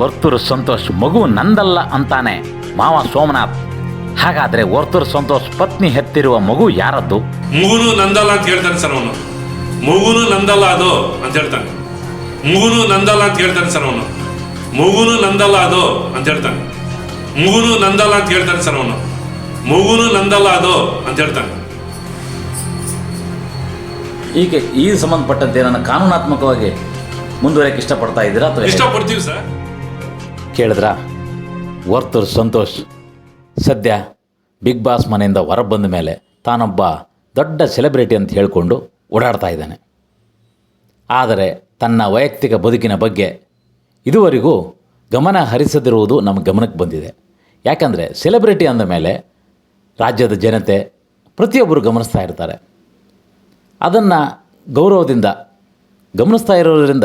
ವರ್ತೂರು ಸಂತೋಷ್ ಮಗು ನಂದಲ್ಲ ಅಂತಾನೆ. ಮಾವ ಸೋಮನಾಥ್. ಹಾಗಾದ್ರೆ ವರ್ತೂರು ಸಂತೋಷ್ ಪತ್ನಿ ಹೆತ್ತಿರುವ ಮಗು ಯಾರದ್ದು? ಮೂರು ನಂದಲ್ಲ ಅಂತ ಹೇಳ್ತಾನೆ ಸರ್ ಅವನು. ಮಗುನು ನಂದಲ್ಲ ಅದು ಅಂತ ಹೇಳ್ತಾನೆ. ಮೂರು ನಂದಲ್ಲ ಅಂತ ಹೇಳ್ತಾನೆ ಸರ್ ಅವನು. ಮಗುನು ನಂದಲ್ಲ ಅದು ಅಂತ ಹೇಳ್ತಾನೆ. ಮೂರು ನಂದಲ್ಲ ಅಂತ ಹೇಳ್ತಾನೆ ಸರ್ ಅವನು. ಮಗುನು ನಂದಲ್ಲ ಅದು ಅಂತ ಹೇಳ್ತಾನೆ. ಈಗ ಈ ಸಂಬಂಧಪಟ್ಟಂತೆ ನನ್ನ ಕಾನೂನಾತ್ಮಕವಾಗಿ ಮುಂದುವರಿಯಕ್ಕೆ ಇಷ್ಟಪಡ್ತಾ ಇದ್ದೀರಾ ಅಥವಾ ಹೇಗೆ? ಇಷ್ಟಪಡ್ತೀವಿ ಸರ್. ಕೇಳಿದ್ರ? ವರ್ತೂರ್ ಸಂತೋಷ್. ಸದ್ಯ ಬಿಗ್ ಬಾಸ್ ಮನೆಯಿಂದ ಹೊರ ಬಂದ ಮೇಲೆ ತಾನೊಬ್ಬ ದೊಡ್ಡ ಸೆಲೆಬ್ರಿಟಿ ಅಂತ ಹೇಳಿಕೊಂಡು ಓಡಾಡ್ತಾ ಇದ್ದಾನೆ. ಆದರೆ ತನ್ನ ವೈಯಕ್ತಿಕ ಬದುಕಿನ ಬಗ್ಗೆ ಇದುವರೆಗೂ ಗಮನ ಹರಿಸದಿರುವುದು ನಮ್ಮ ಗಮನಕ್ಕೆ ಬಂದಿದೆ. ಯಾಕಂದರೆ ಸೆಲೆಬ್ರಿಟಿ ಅಂದ ಮೇಲೆ ರಾಜ್ಯದ ಜನತೆ ಪ್ರತಿಯೊಬ್ಬರು ಗಮನಿಸ್ತಾ ಇರ್ತಾರೆ. ಅದನ್ನು ಗೌರವದಿಂದ ಗಮನಿಸ್ತಾ ಇರೋದರಿಂದ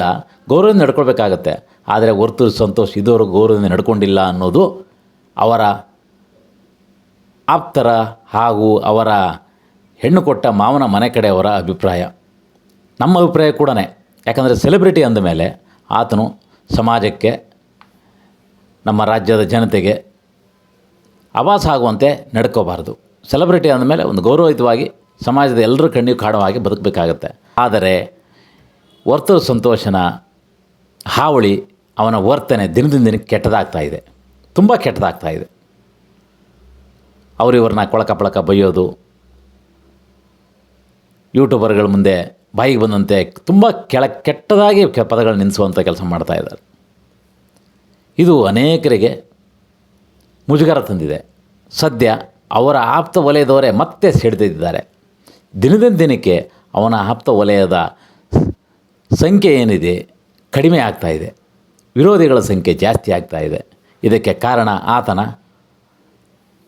ಗೌರವದಿಂದ ನಡ್ಕೊಳ್ಬೇಕಾಗತ್ತೆ. ಆದರೆ ಹೊರತು ಸಂತೋಷ್ ಇದುವರೆಗೂ ಗೌರವದಿಂದ ನಡ್ಕೊಂಡಿಲ್ಲ ಅನ್ನೋದು ಅವರ ಆಪ್ತರ ಹಾಗೂ ಅವರ ಹೆಣ್ಣು ಕೊಟ್ಟ ಮಾವನ ಮನೆ ಕಡೆಯವರ ಅಭಿಪ್ರಾಯ. ನಮ್ಮ ಅಭಿಪ್ರಾಯ ಕೂಡ ಯಾಕಂದರೆ ಸೆಲೆಬ್ರಿಟಿ ಅಂದ ಮೇಲೆ ಆತನು ಸಮಾಜಕ್ಕೆ, ನಮ್ಮ ರಾಜ್ಯದ ಜನತೆಗೆ ಆವಾಸ ಆಗುವಂತೆ ನಡ್ಕೋಬಾರ್ದು. ಸೆಲೆಬ್ರಿಟಿ ಅಂದಮೇಲೆ ಒಂದು ಗೌರವಯುತವಾಗಿ ಸಮಾಜದ ಎಲ್ಲರ ಕಣ್ಣಿಗೆ ಕಾಡುವಾಗೆ ಬದುಕಬೇಕಾಗತ್ತೆ. ಆದರೆ ವರ್ತೂರು ಸಂತೋಷನ ಹಾವಳಿ ಅವನ ವರ್ತನೆ ದಿನದಿಂದ ದಿನಕ್ಕೆ ಕೆಟ್ಟದಾಗ್ತಾ ಇದೆ. ತುಂಬ ಕೆಟ್ಟದಾಗ್ತಾ ಇದೆ. ಅವರು ಇವ್ರನ್ನ ಕೊಳಕ ಪಳಕ ಬೈಯೋದು ಯೂಟ್ಯೂಬರ್ಗಳ ಮುಂದೆ ಬಾಯಿಗೆ ಬಂದಂತೆ ತುಂಬ ಕೆಳ, ಕೆಟ್ಟದಾಗಿ ಪದಗಳು ನಿಲ್ಲಿಸುವಂಥ ಕೆಲಸ ಮಾಡ್ತಾ ಇದ್ದಾರೆ. ಇದು ಅನೇಕರಿಗೆ ಮುಜುಗರ ತಂದಿದೆ. ಸದ್ಯ ಅವರ ಆಪ್ತ ವಲಯದವರೇ ಮತ್ತೆ ಸಿಡಿದಿದ್ದಾರೆ ದಿನದಿಂದ ದಿನಕ್ಕೆ ಅವನ ಆಪ್ತ ವಲಯದ ಸಂಖ್ಯೆ ಏನಿದೆ ಕಡಿಮೆ ಆಗ್ತಾ ಇದೆ. ವಿರೋಧಿಗಳ ಸಂಖ್ಯೆ ಜಾಸ್ತಿ ಆಗ್ತಾ ಇದೆ. ಇದಕ್ಕೆ ಕಾರಣ ಆತನ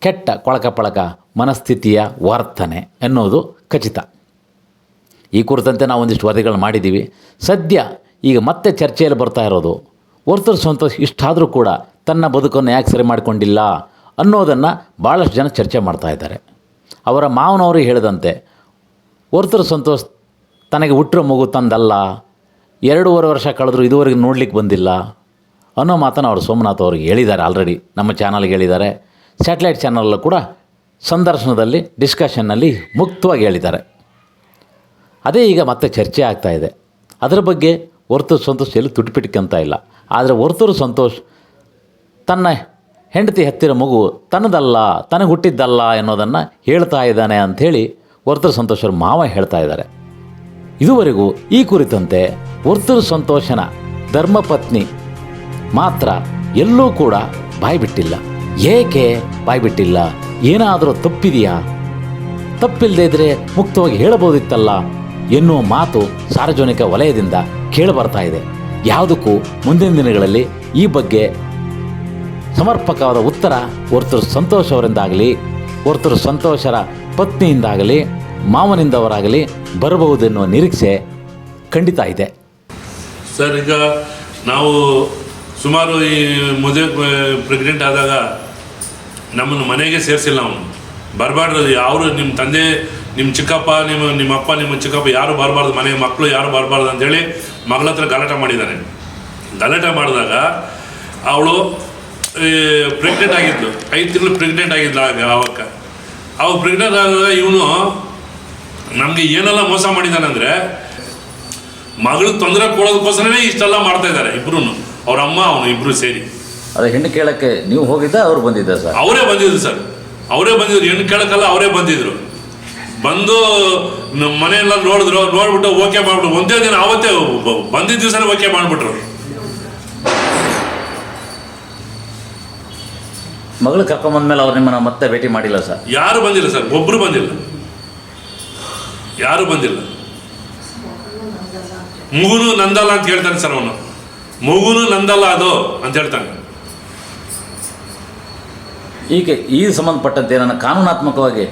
ಕೆಟ್ಟ ಕೊಳಕ ಪಳಕ ಮನಸ್ಥಿತಿಯ ವರ್ತನೆ ಎನ್ನುವುದು ಖಚಿತ. ಈ ಕುರಿತಂತೆ ನಾವು ಒಂದಿಷ್ಟು ವರದಿಗಳು ಮಾಡಿದ್ದೀವಿ. ಸದ್ಯ ಈಗ ಮತ್ತೆ ಚರ್ಚೆಯಲ್ಲಿ ಬರ್ತಾ ಇರೋದು ವರ್ತೂರು ಸಂತೋಷ ಇಷ್ಟಾದರೂ ಕೂಡ ತನ್ನ ಬದುಕನ್ನು ಯಾಕೆ ಸರಿ ಮಾಡಿಕೊಂಡಿಲ್ಲ ಅನ್ನೋದನ್ನು ಭಾಳಷ್ಟು ಜನ ಚರ್ಚೆ ಮಾಡ್ತಾ ಇದ್ದಾರೆ. ಅವರ ಮಾವನವರು ಹೇಳಿದಂತೆ ವರ್ತೂರು ಸಂತೋಷ ತನಗೆ ಹುಟ್ಟಿರೋ ಮಗು ತಂದಲ್ಲ ಎರಡೂವರೆ ವರ್ಷ ಕಳೆದ್ರು ಇದುವರೆಗೆ ನೋಡ್ಲಿಕ್ಕೆ ಬಂದಿಲ್ಲ. ಅನ್ನೋ ಮಾತನ್ನು ಅವರು ಸೋಮನಾಥ್ ಅವ್ರಿಗೆ ಹೇಳಿದ್ದಾರೆ ಆಲ್ರೆಡಿ ನಮ್ಮ ಚಾನಲ್ಗೆ ಹೇಳಿದ್ದಾರೆ. ಸ್ಯಾಟಲೈಟ್ ಚಾನಲ್ಲೂ ಕೂಡ ಸಂದರ್ಶನದಲ್ಲಿ ಡಿಸ್ಕಷನ್ನಲ್ಲಿ ಮುಕ್ತವಾಗಿ ಹೇಳಿದ್ದಾರೆ. ಅದೇ ಈಗ ಮತ್ತೆ ಚರ್ಚೆ ಆಗ್ತಾ ಇದೆ. ಅದರ ಬಗ್ಗೆ ವರ್ತೂರು ಸಂತೋಷ್ ಎಲ್ಲಿ ತುಟಿಪಿಟ್ಕಂತ ಇಲ್ಲ. ಆದರೆ ವರ್ತೂರು ಸಂತೋಷ್ ತನ್ನ ಹೆಂಡತಿ ಹತ್ತಿರ ಮಗು ತನ್ನದಲ್ಲ, ತನಗೆ ಹುಟ್ಟಿದ್ದಲ್ಲ ಅನ್ನೋದನ್ನು ಹೇಳ್ತಾ ಇದ್ದಾನೆ ಅಂಥೇಳಿ ವರ್ತೂರು ಸಂತೋಷರ ಮಾವ ಹೇಳ್ತಾ ಇದ್ದಾರೆ. ಇದುವರೆಗೂ ಈ ಕುರಿತಂತೆ ಹೊರತೂರು ಸಂತೋಷನ ಧರ್ಮಪತ್ನಿ ಮಾತ್ರ ಎಲ್ಲೂ ಕೂಡ ಬಾಯ್ಬಿಟ್ಟಿಲ್ಲ. ಏಕೆ ಬಾಯ್ಬಿಟ್ಟಿಲ್ಲ? ಏನಾದರೂ ತಪ್ಪಿದೆಯಾ? ತಪ್ಪಿಲ್ಲದೆ ಇದ್ರೆ ಮುಕ್ತವಾಗಿ ಹೇಳಬಹುದಿತ್ತಲ್ಲ ಎನ್ನುವ ಮಾತು ಸಾರ್ವಜನಿಕ ವಲಯದಿಂದ ಕೇಳಿಬರ್ತಾ ಇದೆ. ಯಾವುದಕ್ಕೂ ಮುಂದಿನ ದಿನಗಳಲ್ಲಿ ಈ ಬಗ್ಗೆ ಸಮರ್ಪಕವಾದ ಉತ್ತರ ಒರ್ತರು ಸಂತೋಷ್ ಅವರಿಂದಾಗಲಿ ಹೊರತೂರು ಸಂತೋಷರ ಪತ್ನಿಯಿಂದಾಗಲಿ, ಮಾವನಿಂದವರಾಗಲಿ ಬರಬಹುದೆನ್ನುವ ನಿರೀಕ್ಷೆ ಖಂಡಿತ ಇದೆ. ಸರ್, ಈಗ ನಾವು ಸುಮಾರು ಈ ಮದುವೆ ಪ್ರೆಗ್ನೆಂಟ್ ಆದಾಗ ನಮ್ಮನ್ನು ಮನೆಗೆ ಸೇರಿಸಿಲ್ಲ ಅವನು ಬರಬಾರ್ದು ಅವರು ನಿಮ್ಮ ತಂದೆ ನಿಮ್ಮ ಚಿಕ್ಕಪ್ಪ, ನಿಮ್ಮ ನಿಮ್ಮ ಅಪ್ಪ, ನಿಮ್ಮ ಚಿಕ್ಕಪ್ಪ ಯಾರು ಬರಬಾರ್ದು, ಮನೆ ಮಕ್ಕಳು ಯಾರು ಬರಬಾರ್ದು ಅಂತೇಳಿ ಮಗಳ ಹತ್ರ ಗಲಾಟೆ ಮಾಡಿದ್ದಾನೆ ಗಲಾಟೆ ಮಾಡಿದಾಗ ಅವಳು ಪ್ರೆಗ್ನೆಂಟ್ ಆಗಿದ್ಲು. ಐದು ತಿಂಗಳು ಪ್ರೆಗ್ನೆಂಟ್ ಆಗಿದ್ಲು ಆಗ ಆವಾಗ ಅವಾಗ ಪ್ರೆಗ್ನೆಂಟ್ ಆದಾಗ ಇವನು ನಮಗೆ ಏನೆಲ್ಲ ಮೋಸ ಮಾಡಿದ್ದಾನಂದ್ರೆ ಮಗಳು ತೊಂದರೆ ಕೊಡೋದಕ್ಕೋಸ್ಕರವೇ ಇಷ್ಟೆಲ್ಲ ಮಾಡ್ತಾ ಇದ್ದಾರೆ ಇಬ್ರು ಅವ್ರ ಅಮ್ಮ ಅವನು ಇಬ್ರು ಸೇರಿ. ಅದೇ ಹೆಣ್ಣು ಕೇಳಕ್ಕೆ ನೀವು ಹೋಗಿದ್ದ ಅವ್ರು ಬಂದಿದ್ದ ಸರ್? ಅವರೇ ಬಂದಿದ್ರು ಸರ್. ಅವರೇ ಬಂದಿದ್ರು. ಹೆಣ್ಣು ಕೇಳಕ್ಕಲ್ಲ ಅವರೇ ಬಂದಿದ್ರು. ಬಂದು ನಮ್ಮ ಮನೆಯೆಲ್ಲ ನೋಡಿದ್ರು ನೋಡ್ಬಿಟ್ಟು ಓಕೆ ಮಾಡ್ಬಿಟ್ರು. ಒಂದೇ ದಿನ ಅವತ್ತೇ ಬಂದಿದ್ದ ದಿವಸನೇ ಓಕೆ ಮಾಡ್ಬಿಟ್ರು. ಮಗಳು ಕರ್ಕೊಂಬಂದ್ಮೇಲೆ ಅವ್ರು ನಿಮ್ಮನ್ನ ಮತ್ತೆ ಭೇಟಿ ಮಾಡಿಲ್ಲ ಸರ್? ಯಾರು ಬಂದಿಲ್ಲ ಸರ್ ಒಬ್ರು ಬಂದಿಲ್ಲ. ಯಾರು ಬಂದಿಲ್ಲ. ಮಗುನು ನಂದಲ್ಲ ಅಂತ ಹೇಳ್ತಾನೆ ಸರ್ ಅವನು. ಮಗುನು ನಂದಲ್ಲ ಅದು ಅಂತ ಹೇಳ್ತಾನೆ. ಈಗ ಈ ಸಂಬಂಧಪಟ್ಟಂತೆ ನನ್ನ ಕಾನೂನಾತ್ಮಕವಾಗಿ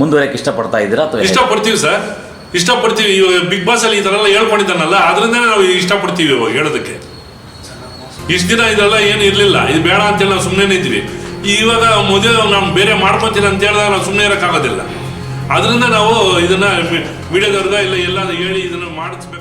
ಮುಂದುವರಿಯಕ್ಕೆ ಇಷ್ಟಪಡ್ತಾ ಇದ್ದೀರಾ ಅಥವಾ ಇಷ್ಟಪಡ್ತೀವಿ ಸರ್. ಇಷ್ಟಪಡ್ತೀವಿ. ಇವಾಗ ಬಿಗ್ ಬಾಸ್ ಅಲ್ಲಿ ಈ ಥರ ಎಲ್ಲ ಹೇಳ್ಕೊಂಡಿದ್ದಾನಲ್ಲ ಅದರಿಂದ ನಾವು ಇಷ್ಟಪಡ್ತೀವಿ ಇವಾಗ ಹೇಳೋದಕ್ಕೆ. ಇಷ್ಟು ದಿನ ಇದೆಲ್ಲ ಏನು ಇರಲಿಲ್ಲ. ಇದು ಬೇಡ ಅಂತೇಳಿ ನಾವು ಸುಮ್ಮನೆ ಇದ್ವಿ ಇವಾಗ ಮದುವೆ ನಾವು ಬೇರೆ ಮಾಡ್ಕೊತೀನಿ ಅಂತ ಹೇಳಿದಾಗ ನಾವು ಸುಮ್ಮನೆ ಇರೋಕ್ಕಾಗೋದಿಲ್ಲ. ಅದರಿಂದ ನಾವು ಇದನ್ನ ಮೀಡಿಯಾದವ್ರಿಗೆ ಇಲ್ಲ ಎಲ್ಲ ಹೇಳಿ ಇದನ್ನ ಇದ್ದೀವಿ